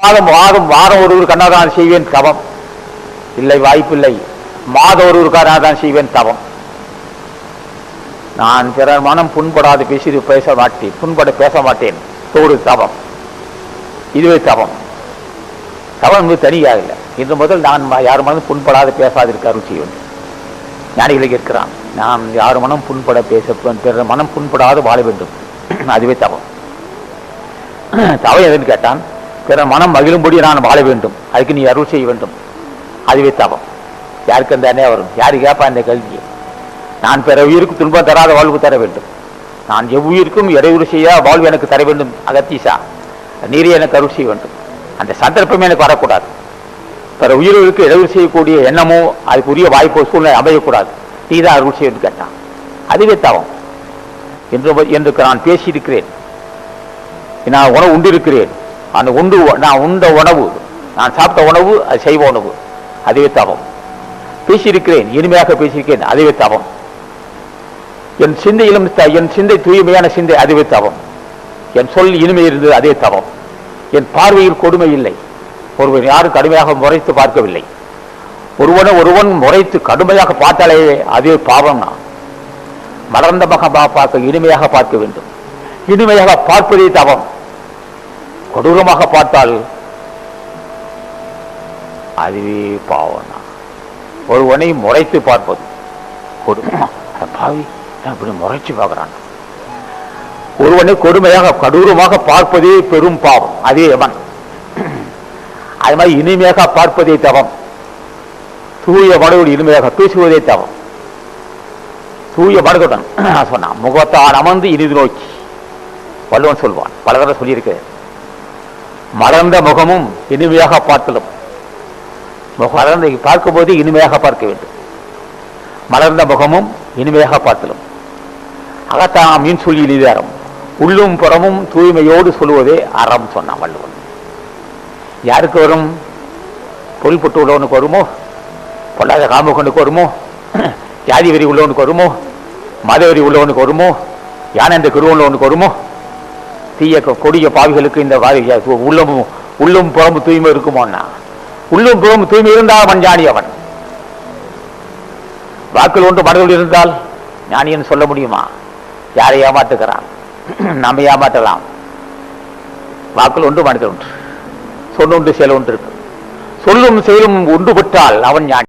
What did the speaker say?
மாதம் வாரம் வாரம் ஒருவர் கண்ணாதான் செய்வேன் தவம். இல்லை வாய்ப்பில்லை. மாதம் ஒருவர் கண்ணாதான் செய்வேன் தவம். நான் பிறர் மனம் புண்படாது பேசி பேச மாட்டேன். புண்பட பேச மாட்டேன். ஒரு தவம். இதுவே தவம். தவம் என்பது தனியாக இல்லை. இன்று முதல் நான் யார் மனம் புண்படாது பேசாதிருக்க அருள் செய்வேன். ஞானிகளுக்கு இருக்கிறான் நான் யார் மனம் புண்பட பேச பிறர் மனம் புண்படாது வாழ வேண்டும். அதுவே தவம். தவம் எதுன்னு கேட்டான்? பிற மனம் மகிழும்படி நான் வாழ வேண்டும். அதுக்கு நீ அருள் செய்ய வேண்டும். அதுவே தவம். யாருக்கு அந்த அண்ணே வரும்? யாரு கேட்பா இந்த கல்வியை? நான் பிற உயிருக்கு துன்பம் தராத வாழ்வு தர வேண்டும். நான் எவ்வுயிருக்கும் இடையூறு செய்ய வாழ்வு எனக்கு தர வேண்டும். அகத்தீசா நீரே எனக்கு அருள் செய்ய வேண்டும். அந்த சந்தர்ப்பமே எனக்கு வரக்கூடாது. பிற உயிர்களுக்கு இடையூறு செய்யக்கூடிய எண்ணமோ அதுக்குரிய வாய்ப்போ சூழ்நிலை அமையக்கூடாது. நீ தான் அருள் செய்யணும்னு கேட்டான். அதுவே தவம். என்று என்று நான் பேசியிருக்கிறேன். நான் உணவு உண்டிருக்கிறேன். அந்த உண்டு நான் உண்ட உணவு நான் சாப்பிட்ட உணவு அது செய்வ உணவு. அதுவே தவம். பேசியிருக்கிறேன் இனிமையாக பேசியிருக்கிறேன் அதுவே தவம். என் சிந்தையிலும் என் சிந்தை தூய்மையான சிந்தை அதுவே தவம். என் சொல் இனிமை இருந்தது அதே தவம். என் பார்வையில் கொடுமை இல்லை. ஒருவன் யாரும் கடுமையாக முறைத்து பார்க்கவில்லை. ஒருவனை ஒருவன் முறைத்து கடுமையாக பார்த்தாலே அதே பாவம் நான் மலர்ந்த மகமாக பார்க்க இனிமையாக பார்க்க வேண்டும். இனிமையாக பார்ப்பதே தவம். கொடூரமாக பார்த்தால் அதுவே பாவம் ஒருவனை முறைத்து பார்ப்பது கொடுமை. பாவி ஏன் இப்படி முறைச்சு பார்க்கிறான். ஒருவனை கொடுமையாக கடூரமாக பார்ப்பதே பெரும் பாவம். அதே எவன் அது மாதிரி இனிமையாக பார்ப்பதே தவம். தூய மனதோடு இனிமையாக பேசுவதே தவம். தூய மனதுடன் சொன்னான் முகத்தான் அமர்ந்து இனிது நோக்கி. வள்ளுவன் சொல்வான் பல தடவை சொல்லியிருக்கிறேன். மலர்ந்த முகமும் இனிமையாக பார்த்தலும் முகம் பார்க்கும்போது இனிமையாக பார்க்க வேண்டும். மலர்ந்த முகமும் இனிமையாக பார்த்தலும் அகத்தாம் மீன் சொல்லி இனிதாரம் உள்ளும் புறமும் தூய்மையோடு சொல்லுவதே அறம் சொன்னான் வள்ளுவன். யாருக்கு வரும்? பொருள் உள்ளவனுக்கு வருமோ? பொல்லாத காமுகனுக்கு வருமோ? ஜாதி வெறி உள்ளவனுக்கு வருமோ? மத வெறி உள்ளவனுக்கு வருமோ? யானை என்ற குரு உள்ளவனுக்கு வருமோ? தீய கொடிய பாவிகளுக்கு இந்த உள்ளமும் உள்ளும் புறம்பு தூய்மை இருக்குமோன்னா உள்ளும் புறம்பு தூய்மை இருந்தால் அவன் ஞானி அவன். வாக்கள் ஒன்று மனதில் இருந்தால் ஞானின்னு சொல்ல முடியுமா? யாரை ஏமாற்றுகிறான்? நம்ம ஏமாற்றலாம். வாக்கள் ஒன்று மனதில் ஒன்று. சொல் செயல் ஒன்று இருக்கு. சொல்லும் செயலும் ஒன்றுபட்டால் அவன் ஞானி.